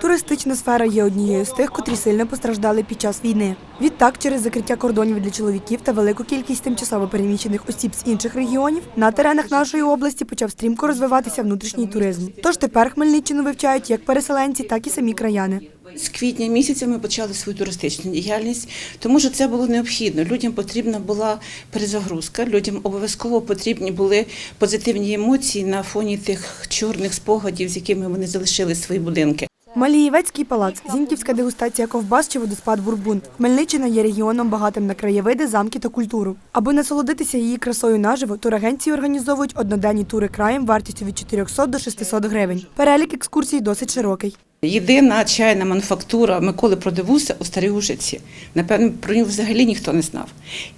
Туристична сфера є однією з тих, котрі сильно постраждали під час війни. Відтак, через закриття кордонів для чоловіків та велику кількість тимчасово переміщених осіб з інших регіонів на теренах нашої області почав стрімко розвиватися внутрішній туризм. Тож тепер Хмельниччину вивчають як переселенці, так і самі краяни. З квітня місяця ми почали свою туристичну діяльність, тому що це було необхідно. Людям потрібна була перезагрузка, людям обов'язково потрібні були позитивні емоції на фоні тих чорних спогадів, з якими вони залишили свої будинки. Малієвецький палац, зіньківська дегустація ковбас чи водоспад Бурбун. Хмельниччина є регіоном багатим на краєвиди, замки та культуру. Аби насолодитися її красою наживо, турагенції організовують одноденні тури краєм вартістю від 400 до 600 гривень. Перелік екскурсій досить широкий. Єдина чайна мануфактура Миколи Продивуса у Старій Ужиці. Напевно, про нього взагалі ніхто не знав.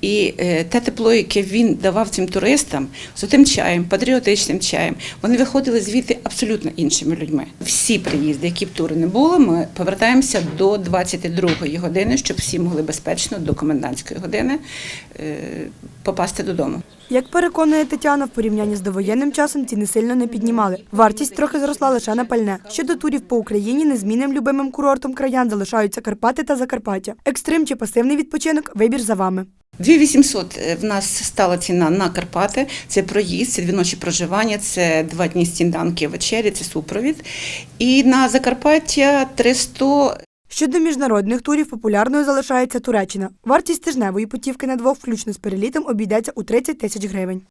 І е, те тепло, яке він давав цим туристам, з тим чаєм, патріотичним чаєм, вони виходили звідти абсолютно іншими людьми. Всі приїзди, які б тури не було, ми повертаємося до 22-ї години, щоб всі могли безпечно до комендантської години е, попасти додому. Як переконує Тетяна, в порівнянні з довоєнним часом ціни сильно не піднімали. Вартість трохи зросла лише на пальне. Щодо турів по Україні, незмінним любимим курортом краян залишаються Карпати та Закарпаття. Екстрим чи пасивний відпочинок вибір за вами. 2800 в нас стала ціна на Карпати. Це проїзд, це дві ночі проживання, це два дні сніданки, вечері, це супровід. І на Закарпаття 300 Щодо міжнародних турів, популярною залишається Туреччина. Вартість тижневої путівки на двох, включно з перелітом, обійдеться у 30 тисяч гривень.